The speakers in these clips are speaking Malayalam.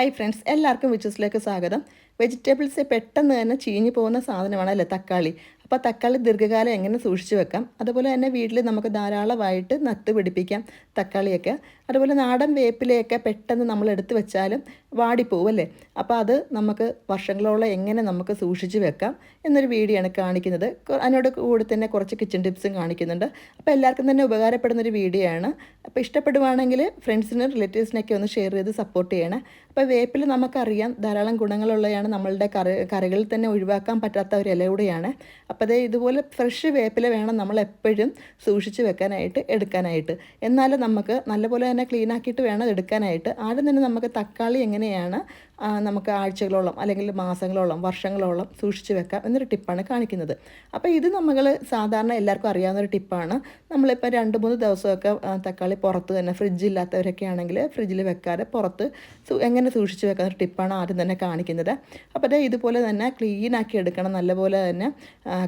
ഹായ് ഫ്രണ്ട്സ് എല്ലാവർക്കും വിച്ചസിലേക്ക് സ്വാഗതം. വെജിറ്റബിൾസ് പെട്ടെന്ന് തന്നെ ചീഞ്ഞു പോകുന്ന സാധനമാണല്ലേ തക്കാളി. അപ്പോൾ തക്കാളി ദീർഘകാലം എങ്ങനെ സൂക്ഷിച്ചു വെക്കാം? അതുപോലെ തന്നെ വീട്ടിൽ നമുക്ക് ധാരാളമായിട്ട് നട്ട് പിടിപ്പിക്കാം തക്കാളിയൊക്കെ. അതുപോലെ നാടൻ വേപ്പിലയൊക്കെ പെട്ടെന്ന് നമ്മൾ എടുത്തു വെച്ചാലും വാടിപ്പോവല്ലേ അപ്പോൾ അത് നമുക്ക് വർഷങ്ങളോളം എങ്ങനെ നമുക്ക് സൂക്ഷിച്ച് വെക്കാം എന്നൊരു വീഡിയോ ആണ് കാണിക്കുന്നത് അതിനോട് കൂടെ തന്നെ കുറച്ച് കിച്ചൺ ടിപ്സും കാണിക്കുന്നുണ്ട്. അപ്പോൾ എല്ലാവർക്കും തന്നെ ഉപകാരപ്പെടുന്ന ഒരു വീഡിയോ ആണ്. അപ്പോൾ ഇഷ്ടപ്പെടുവാണെങ്കിൽ ഫ്രണ്ട്സിനും റിലേറ്റീവ്സിനൊക്കെ ഒന്ന് ഷെയർ ചെയ്ത് സപ്പോർട്ട് ചെയ്യണേ. അപ്പോൾ വേപ്പിൽ നമുക്കറിയാം ധാരാളം ഗുണങ്ങളുള്ളതാണ് നമ്മളുടെ കറി കറികളിൽ തന്നെ ഒഴിവാക്കാൻ പറ്റാത്ത ഒരു ഇല കൂടിയാണ് അതേ ഇതുപോലെ ഫ്രഷ് വേപ്പില വേണം നമ്മൾ എപ്പോഴും സൂക്ഷിച്ച് വെക്കാനായിട്ട് എടുക്കാനായിട്ട്. എന്നാലും നമുക്ക് നല്ലപോലെ തന്നെ ക്ലീൻ ആക്കിയിട്ട് വേണം എടുക്കാനായിട്ട്. ആദ്യം തന്നെ നമുക്ക് തക്കാളി എങ്ങനെയാണ് നമുക്ക് ആഴ്ചകളോളം അല്ലെങ്കിൽ മാസങ്ങളോളം വർഷങ്ങളോളം സൂക്ഷിച്ചു വെക്കാം എന്നൊരു ടിപ്പാണ് കാണിക്കുന്നത്. അപ്പോൾ ഇത് നമ്മൾ സാധാരണ എല്ലാവർക്കും അറിയാവുന്ന ഒരു ടിപ്പാണ്. നമ്മളിപ്പോൾ രണ്ട് മൂന്ന് ദിവസമൊക്കെ തക്കാളി പുറത്ത് തന്നെ ഫ്രിഡ്ജില്ലാത്തവരൊക്കെ ആണെങ്കിൽ ഫ്രിഡ്ജിൽ വെക്കാതെ പുറത്ത് എങ്ങനെ സൂക്ഷിച്ച് വെക്കുന്ന ഒരു ടിപ്പാണ് ആദ്യം തന്നെ കാണിക്കുന്നത്. അപ്പോൾ ഇതുപോലെ തന്നെ ക്ലീൻ ആക്കി എടുക്കണം നല്ലപോലെ തന്നെ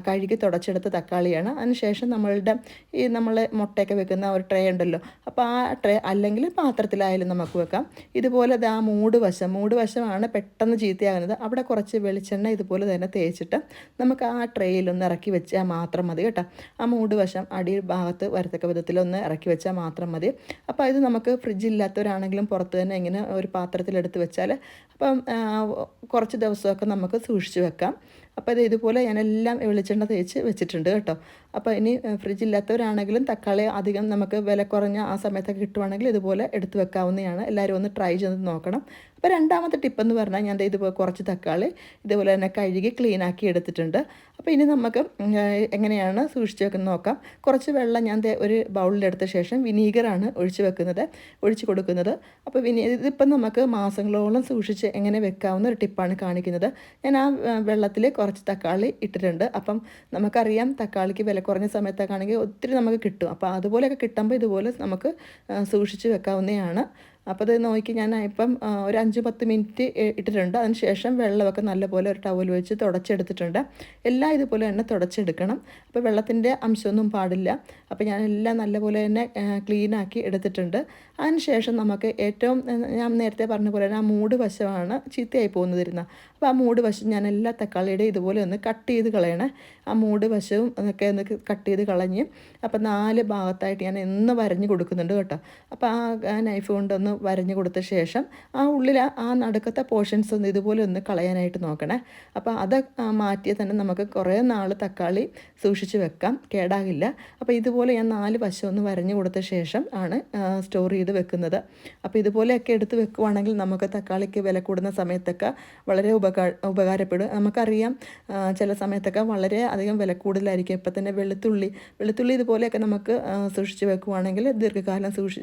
കഴുകി തുടച്ചെടുത്ത തക്കാളിയാണ്. അതിനുശേഷം നമ്മളുടെ ഈ നമ്മൾ മുട്ടയൊക്കെ വെക്കുന്ന ഒരു ട്രേ ഉണ്ടല്ലോ അപ്പോൾ ആ ട്രേ അല്ലെങ്കിൽ പാത്രത്തിലായാലും നമുക്ക് വെക്കാം. ഇതുപോലെ ആ മൂട് വശം മൂട് വശമാണ് പെട്ടെന്ന് ചീത്തയാകുന്നത്. അവിടെ കുറച്ച് വെളിച്ചെണ്ണ ഇതുപോലെ തന്നെ തേച്ചിട്ട് നമുക്ക് ആ ട്രേയിലൊന്ന് ഇറക്കി വെച്ചാൽ മാത്രം മതി കേട്ടോ. ആ മൂട് വശം അടി ഭാഗത്ത് വരത്തക്ക വിധത്തിലൊന്ന് ഇറക്കി വെച്ചാൽ മാത്രം മതി. അപ്പോൾ ഇത് നമുക്ക് ഫ്രിഡ്ജ് ഇല്ലാത്തവരാണെങ്കിലും പുറത്ത് തന്നെ ഇങ്ങനെ ഒരു പാത്രത്തിലെടുത്ത് വെച്ചാൽ അപ്പം കുറച്ച് ദിവസമൊക്കെ നമുക്ക് സൂക്ഷിച്ച് വെക്കാം. അപ്പോൾ ഇത് ഇതുപോലെ ഞാനെല്ലാം വെളിച്ചെണ്ണ തേച്ച് വെച്ചിട്ടുണ്ട് കേട്ടോ. അപ്പോൾ ഇനി ഫ്രിഡ്ജ് ഇല്ലാത്തവരാണെങ്കിലും തക്കാളി അധികം നമുക്ക് വില കുറഞ്ഞ ആ സമയത്തൊക്കെ കിട്ടുവാണെങ്കിൽ ഇതുപോലെ എടുത്ത് വെക്കാവുന്നതാണ്. എല്ലാവരും ഒന്ന് ട്രൈ ചെയ്ത് നോക്കണം. അപ്പോൾ രണ്ടാമത്തെ ടിപ്പെന്ന് പറഞ്ഞാൽ ഞാൻ ഇതുപോലെ കുറച്ച് തക്കാളി ഇതുപോലെ തന്നെ കഴുകി ക്ലീൻ ആക്കി എടുത്തിട്ടുണ്ട്. അപ്പോൾ ഇനി നമുക്ക് എങ്ങനെയാണ് സൂക്ഷിച്ച് വെക്കുന്നത് നോക്കാം. കുറച്ച് വെള്ളം ഞാൻ ഒരു ബൗളിലെടുത്ത ശേഷം വിനീഗറാണ് ഒഴിച്ച് വെക്കുന്നത് ഒഴിച്ച് കൊടുക്കുന്നത്. അപ്പോൾ വിനീ ഇതിപ്പം നമുക്ക് മാസങ്ങളോളം സൂക്ഷിച്ച് എങ്ങനെ വെക്കാവുന്ന ഒരു ടിപ്പാണ് കാണിക്കുന്നത്. ഞാൻ ആ വെള്ളത്തിൽ കുറച്ച് തക്കാളി ഇട്ടിട്ടുണ്ട്. അപ്പം നമുക്കറിയാം തക്കാളിക്ക് വില കുറഞ്ഞ സമയത്തൊക്കെ ആണെങ്കിൽ ഒത്തിരി നമുക്ക് കിട്ടും. അപ്പോൾ അതുപോലെയൊക്കെ കിട്ടുമ്പോൾ ഇതുപോലെ നമുക്ക് സൂക്ഷിച്ച് വെക്കാവുന്നതാണ്. അപ്പോൾ അത് നോക്കി ഞാൻ ഇപ്പം ഒരു അഞ്ച് പത്ത് മിനിറ്റ് ഇട്ടിട്ടുണ്ട്. അതിന് ശേഷം വെള്ളമൊക്കെ നല്ലപോലെ ഒരു ടവൽ വെച്ച് തുടച്ചെടുത്തിട്ടുണ്ട്. എല്ലാം ഇതുപോലെ തന്നെ തുടച്ചെടുക്കണം. അപ്പോൾ വെള്ളത്തിന്റെ അംശമൊന്നും പാടില്ല. അപ്പോൾ ഞാൻ എല്ലാം നല്ലപോലെ തന്നെ ക്ലീനാക്കി എടുത്തിട്ടുണ്ട്. അതിന് ശേഷം നമുക്ക് ഏറ്റവും ഞാൻ നേരത്തെ പറഞ്ഞ പോലെ തന്നെ ആ മൂട് വശമാണ് ചീത്തയായി പോകുന്നതിരുന്ന അപ്പോൾ ആ മൂട് വശം ഞാൻ എല്ലാ തക്കാളിയുടെ ഇതുപോലെ ഒന്ന് കട്ട് ചെയ്ത് കളയണേ. ആ മൂട് വശവും ഒക്കെ ഒന്ന് കട്ട് ചെയ്ത് കളഞ്ഞ് അപ്പോൾ നാല് ഭാഗത്തായിട്ട് ഞാൻ എന്ന് വരഞ്ഞ് കൊടുക്കുന്നുണ്ട് കേട്ടോ. അപ്പോൾ ആ നൈഫ് കൊണ്ടൊന്ന് വരഞ്ഞ് കൊടുത്ത ശേഷം ആ ഉള്ളിൽ ആ- നടുക്കത്തെ പോർഷൻസ് ഒന്ന് ഇതുപോലെ ഒന്ന് കളയാനായിട്ട് നോക്കണേ. അപ്പോൾ അത് മാറ്റിയാൽ തന്നെ നമുക്ക് കുറേ നാൾ തക്കാളി സൂക്ഷിച്ച് വെക്കാം. കേടാകില്ല. അപ്പോൾ ഇതുപോലെ ഞാൻ നാല് വശം ഒന്ന് വരഞ്ഞു കൊടുത്ത ശേഷം ആണ് സ്റ്റോർ ചെയ്ത് വെക്കുന്നത്. അപ്പോൾ ഇതുപോലെയൊക്കെ എടുത്ത് വെക്കുവാണെങ്കിൽ നമുക്ക് തക്കാളിക്ക് വില കൂടുന്ന സമയത്തൊക്കെ വളരെ ഉപകാര ഉപകാരപ്പെടും. നമുക്കറിയാം ചില സമയത്തൊക്കെ വളരെ അധികം വില കൂടുതലായിരിക്കും. ഇപ്പം തന്നെ വെളുത്തുള്ളി വെളുത്തുള്ളി ഇതുപോലെയൊക്കെ നമുക്ക് സൂക്ഷിച്ച് വെക്കുവാണെങ്കിൽ ദീർഘകാലം സൂക്ഷി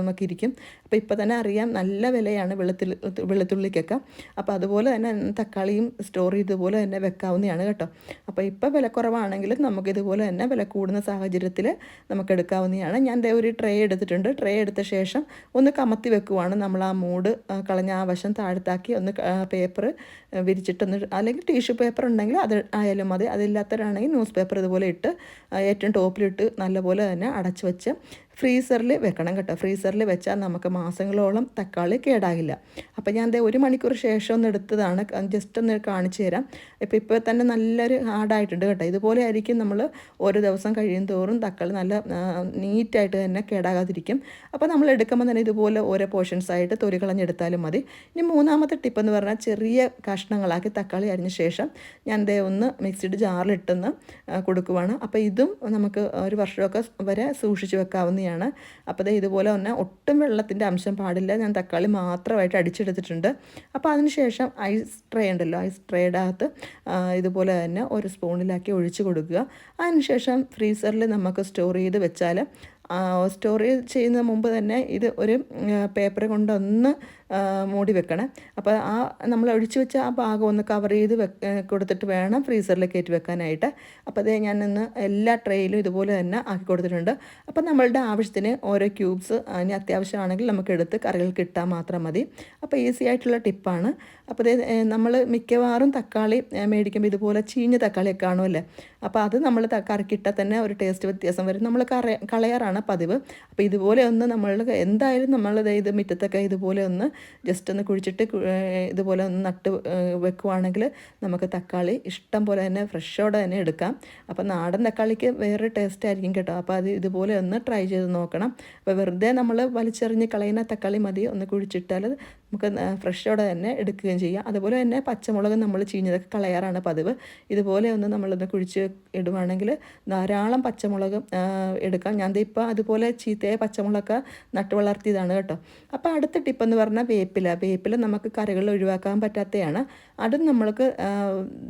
നമുക്കിരിക്കും. അപ്പോൾ ഇപ്പം തന്നെ അറിയാം നല്ല വിലയാണ് വെളുത്തുള്ളി വെളുത്തുള്ളിക്കൊക്കെ. അപ്പോൾ അതുപോലെ തന്നെ തക്കാളിയും സ്റ്റോർ ഇതുപോലെ തന്നെ വെക്കാവുന്നതാണ് കേട്ടോ. അപ്പോൾ ഇപ്പോൾ വില കുറവാണെങ്കിലും നമുക്ക് ഇതുപോലെ തന്നെ വില കൂടുന്ന സാഹചര്യത്തിൽ നമുക്ക് എടുക്കാവുന്നതാണ്. ഞാൻ ഒരു ട്രേ എടുത്തിട്ടുണ്ട്. ട്രേ എടുത്ത ശേഷം ഒന്ന് കമത്തി വെക്കുവാണ്. നമ്മൾ ആ മൂട് കളഞ്ഞ ആ വശം താഴ്ത്താക്കി ഒന്ന് പേപ്പർ വിരിച്ചിട്ടൊന്ന് അല്ലെങ്കിൽ ടിഷ്യൂ പേപ്പർ ഉണ്ടെങ്കിൽ അത് ആയാലും മതി. അതില്ലാത്തവരാണെങ്കിൽ ന്യൂസ് പേപ്പർ ഇതുപോലെ ഇട്ട് ഏറ്റവും ടോപ്പിലിട്ട് നല്ലപോലെ തന്നെ അടച്ചു വെച്ച് ഫ്രീസറിൽ വെക്കണം കേട്ടോ. ഫ്രീസറിൽ വെച്ചാൽ നമുക്ക് മാസങ്ങളോളം തക്കാളി കേടാകില്ല. അപ്പോൾ ഞാൻ ദേ ഒരു മണിക്കൂർ ശേഷം ഒന്ന് എടുത്തതാണ്. ജസ്റ്റ് ഒന്ന് കാണിച്ചു തരാം. ഇപ്പോൾ ഇപ്പോൾ തന്നെ നല്ലൊരു ഹാർഡായിട്ടുണ്ട് കേട്ടോ. ഇതുപോലെ ആയിരിക്കും നമ്മൾ ഓരോ ദിവസം കഴിയും തോറും തക്കാളി നല്ല നീറ്റായിട്ട് തന്നെ കേടാകാതിരിക്കും. അപ്പോൾ നമ്മൾ എടുക്കുമ്പോൾ തന്നെ ഇതുപോലെ ഓരോ പോർഷൻസ് ആയിട്ട് തൊലി കളഞ്ഞെടുത്താലും മതി. ഇനി മൂന്നാമത്തെ ടിപ്പ് എന്ന് പറഞ്ഞാൽ ചെറിയ കഷ്ണങ്ങളാക്കി തക്കാളി അരിഞ്ഞ ശേഷം ഞാൻ ദേ ഒന്ന് മിക്സിഡ് ജാറിലിട്ടൊന്ന് കൊടുക്കുവാണ്. അപ്പോൾ ഇതും നമുക്ക് ഒരു വർഷമൊക്കെ വരെ സൂക്ഷിച്ചു സൂക്ഷിച്ച് വെക്കാവുന്നതാണ് അപ്പോൾ ഇതുപോലെ തന്നെ ഒട്ടും വെള്ളത്തിന്റെ അംശം പാടില്ല. ഞാൻ തക്കാളി മാത്രമായിട്ട് അടിച്ചെടുത്തിട്ടുണ്ട്. അപ്പോൾ അതിനുശേഷം ഐസ് ട്രേ ഉണ്ടല്ലോ ഐസ് ട്രേയുടെ അകത്ത് ഇതുപോലെ തന്നെ ഒരു സ്പൂണിലാക്കി ഒഴിച്ചു കൊടുക്കുക. അതിനുശേഷം ഫ്രീസറിൽ നമുക്ക് സ്റ്റോർ ചെയ്ത് വെച്ചാൽ സ്റ്റോർ ചെയ്യുന്ന മുമ്പ് തന്നെ ഇത് ഒരു പേപ്പർ കൊണ്ടൊന്ന് മൂടി വെക്കണേ. അപ്പോൾ ആ നമ്മൾ ഒഴിച്ചു വെച്ച ആ ഭാഗം ഒന്ന് കവർ ചെയ്ത് കൊടുത്തിട്ട് വേണം ഫ്രീസറിൽ കയറ്റി വെക്കാനായിട്ട്. അപ്പോൾ അതേ ഇന്ന് എല്ലാ ട്രേയിലും ഇതുപോലെ തന്നെ ആക്കി കൊടുത്തിട്ടുണ്ട്. അപ്പോൾ നമ്മളുടെ ആവശ്യത്തിന് ഓരോ ക്യൂബ്സ് അതിന് അത്യാവശ്യമാണെങ്കിൽ നമുക്ക് എടുത്ത് കറികൾക്ക് ഇട്ടാൽ മാത്രം മതി. അപ്പോൾ ഈസി ആയിട്ടുള്ള ടിപ്പാണ് അപ്പോൾ നമ്മൾ മിക്കവാറും തക്കാളി മേടിക്കുമ്പോൾ ഇതുപോലെ ചീഞ്ഞ തക്കാളിയൊക്കെ കാണുമല്ലേ അപ്പോൾ അത് നമ്മൾ കറിക്കിട്ടാൽ തന്നെ ഒരു ടേസ്റ്റ് വ്യത്യാസം വരും. നമ്മൾ കളയാറാണ് പതിവ്. അപ്പോൾ ഇതുപോലെ ഒന്ന് നമ്മൾ എന്തായാലും നമ്മൾ ദേ ഇത് മുറ്റത്തൊക്കെ ഇതുപോലെ ഒന്ന് ജസ്റ്റ് ഒന്ന് കുഴിച്ചിട്ട് ഇതുപോലെ ഒന്ന് നട്ട് വെക്കുവാണെങ്കിൽ നമുക്ക് തക്കാളി ഇഷ്ടം പോലെ തന്നെ ഫ്രഷോടെ തന്നെ എടുക്കാം. അപ്പോൾ നാടൻ തക്കാളിക്ക് വേറെ ടേസ്റ്റ് ആയിരിക്കും കേട്ടോ. അപ്പോൾ അത് ഇതുപോലെ ഒന്ന് ട്രൈ ചെയ്ത് നോക്കണം. അപ്പോൾ വെറുതെ നമ്മൾ വലിച്ചെറിഞ്ഞ് കളയുന്ന തക്കാളി മതി. ഒന്ന് കുഴിച്ചിട്ടാൽ നമുക്ക് ഫ്രഷോടെ തന്നെ എടുക്കുകയും ചെയ്യാം. അതുപോലെ തന്നെ പച്ചമുളക് നമ്മൾ ചീഞ്ഞതൊക്കെ കളയാറാണ് പതിവ്. ഇതുപോലെ ഒന്ന് നമ്മളൊന്ന് കുഴിച്ച് ഇടുവാണെങ്കിൽ ധാരാളം പച്ചമുളക് എടുക്കാം. ഞാൻ ഇപ്പോൾ അതുപോലെ ചീത്തയായ പച്ചമുളകൊക്കെ നട്ടു വളർത്തിയതാണ് കേട്ടോ. അപ്പോൾ അടുത്ത ടിപ്പെന്ന് പറഞ്ഞാൽ വേപ്പില. വേപ്പില നമുക്ക് കറികളിൽ ഒഴിവാക്കാൻ പറ്റാത്തതാണ് അതും നമ്മൾക്ക്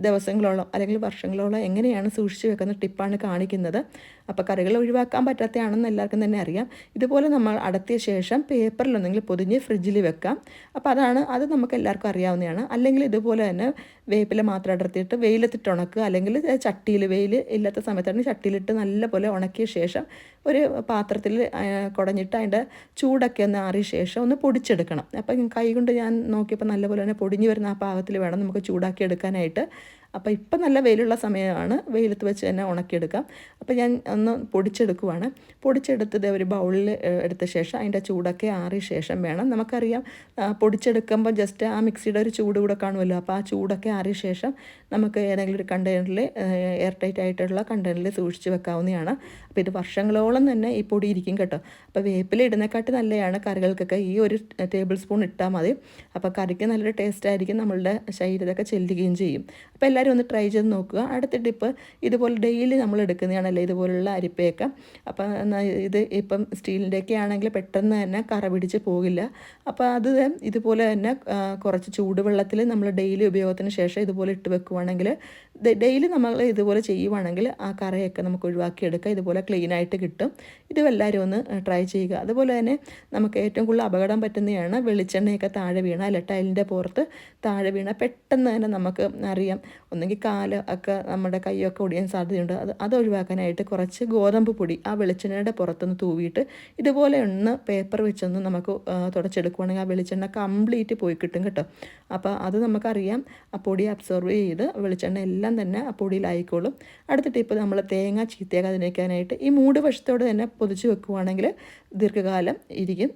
ദിവസങ്ങളോളം അല്ലെങ്കിൽ വർഷങ്ങളോളം എങ്ങനെയാണ് സൂക്ഷിച്ച് വെക്കുന്ന ടിപ്പാണ് കാണിക്കുന്നത്. അപ്പോൾ കറികൾ ഒഴിവാക്കാൻ പറ്റാത്തതാണെന്ന് എല്ലാവർക്കും തന്നെ അറിയാം. ഇതുപോലെ നമ്മൾ അടത്തിയ ശേഷം പേപ്പറിലൊന്നെങ്കിൽ പൊതിഞ്ഞ് ഫ്രിഡ്ജിൽ വെക്കാം. അപ്പോൾ അതാണ് അത് നമുക്ക് എല്ലാവർക്കും അറിയാവുന്നതാണ്. അല്ലെങ്കിൽ ഇതുപോലെ തന്നെ വേപ്പില മാത്രം അടർത്തിയിട്ട് വെയിലത്തിട്ട് ഉണക്കുക. അല്ലെങ്കിൽ ചട്ടിയിൽ വെയിൽ ഇല്ലാത്ത സമയത്താണ് ചട്ടിയിലിട്ട് നല്ലപോലെ ഉണക്കിയ ശേഷം ഒരു പാത്രത്തിൽ കുടഞ്ഞിട്ട് അതിന്റെ ചൂടൊക്കെ ഒന്ന് ആറിയ ശേഷം ഒന്ന് പൊടിച്ചെടുക്കണം. അപ്പം കൈകൊണ്ട് ഞാൻ നോക്കിയപ്പോൾ നല്ലപോലെ തന്നെ പൊടിഞ്ഞു വരുന്ന ആ പാകത്തിൽ വേണം നമുക്ക് ചൂടാക്കി എടുക്കാനായിട്ട്. അപ്പോൾ ഇപ്പം നല്ല വെയിലുള്ള സമയമാണ്. വെയിലത്ത് വെച്ച് തന്നെ ഉണക്കിയെടുക്കാം. അപ്പോൾ ഞാൻ ഒന്ന് പൊടിച്ചെടുക്കുവാണ്. പൊടിച്ചെടുത്തത് ഒരു ബൗളിൽ എടുത്ത ശേഷം അതിന്റെ ചൂടൊക്കെ ആറിയ ശേഷം വേണം. നമുക്കറിയാം പൊടിച്ചെടുക്കുമ്പോൾ ജസ്റ്റ് ആ മിക്സിയുടെ ഒരു ചൂട് കൂടെ കാണുമല്ലോ. അപ്പോൾ ആ ചൂടൊക്കെ ആറിയ ശേഷം നമുക്ക് ഏതെങ്കിലും ഒരു കണ്ടെയ്നറിൽ എയർ ടൈറ്റ് ആയിട്ടുള്ള കണ്ടെയ്നറിൽ സൂക്ഷിച്ച് വെക്കാവുന്നതാണ്. അപ്പോൾ ഇത് വർഷങ്ങളോളം തന്നെ ഈ പൊടി ഇരിക്കും കേട്ടോ. അപ്പോൾ വേപ്പില ഇടുന്നേക്കാട്ടി നല്ലതാണ് കറികൾക്കൊക്കെ ഈ ഒരു ടേബിൾ സ്പൂൺ ഇട്ടാൽ മതി. അപ്പോൾ കറിക്ക് നല്ലൊരു ടേസ്റ്റ് ആയിരിക്കും നമ്മളുടെ ശരീരത്തൊക്കെ ചെല്ലുകയും ചെയ്യും. അപ്പോൾ എല്ലാവരും ഒന്ന് ട്രൈ ചെയ്ത് നോക്കുക. അടുത്ത ടിപ്പ് ഇതുപോലെ ഡെയിലി നമ്മൾ എടുക്കുന്നതാണല്ലോ ഇതുപോലുള്ള അരിപ്പയൊക്കെ. അപ്പം ഇത് ഇപ്പം സ്റ്റീലിന്റെയൊക്കെ ആണെങ്കിൽ പെട്ടെന്ന് തന്നെ കറ പിടിച്ച് പോകില്ല. അപ്പോൾ അത് ഇതുപോലെ തന്നെ കുറച്ച് ചൂടുവെള്ളത്തിൽ നമ്മൾ ഡെയിലി ഉപയോഗത്തിന് ശേഷം ഇതുപോലെ ഇട്ട് വെക്കുവാണെങ്കിൽ ഡെയിലി നമ്മൾ ഇതുപോലെ ചെയ്യുവാണെങ്കിൽ ആ കറയൊക്കെ നമുക്ക് ഒഴിവാക്കിയെടുക്കാം. ഇതുപോലെ ക്ലീൻ ആയിട്ട് കിട്ടും. ഇതും എല്ലാവരും ഒന്ന് ട്രൈ ചെയ്യുക. അതുപോലെ തന്നെ നമുക്ക് ഏറ്റവും കൂടുതൽ അപകടം പറ്റുന്നതാണ് വെളിച്ചെണ്ണയൊക്കെ താഴെ വീണ അല്ല ടൈലിന്റെ പുറത്ത് താഴെ വീണ പെട്ടെന്ന് തന്നെ നമുക്ക് അറിയാം. ഒന്നെങ്കിൽ കാൽ ഒക്കെ നമ്മുടെ കൈയൊക്കെ ഒടിയാൻ സാധ്യതയുണ്ട്. അത് അത് ഒഴിവാക്കാനായിട്ട് കുറച്ച് ഗോതമ്പ് പൊടി ആ വെളിച്ചെണ്ണയുടെ പുറത്തുനിന്ന് തൂവിയിട്ട് ഇതുപോലെ ഒന്ന് പേപ്പർ വെച്ചൊന്ന് നമുക്ക് തുടച്ചെടുക്കുവാണെങ്കിൽ ആ വെളിച്ചെണ്ണ കംപ്ലീറ്റ് പോയി കിട്ടും കേട്ടോ. അപ്പോൾ അത് നമുക്കറിയാം. ആ പൊടി അബ്സോർവ് ചെയ്ത് വെളിച്ചെണ്ണ എല്ലാം തന്നെ ആ പൊടിയിലായിക്കോളും. അടുത്ത ടിപ്പ് നമ്മൾ തേങ്ങ ചീത്തയാകാതെ നിൽക്കാനായിട്ട് ഈ മൂട് വശത്തോടെ തന്നെ പൊതിച്ച് വെക്കുവാണെങ്കിൽ ദീർഘകാലം ഇരിക്കും.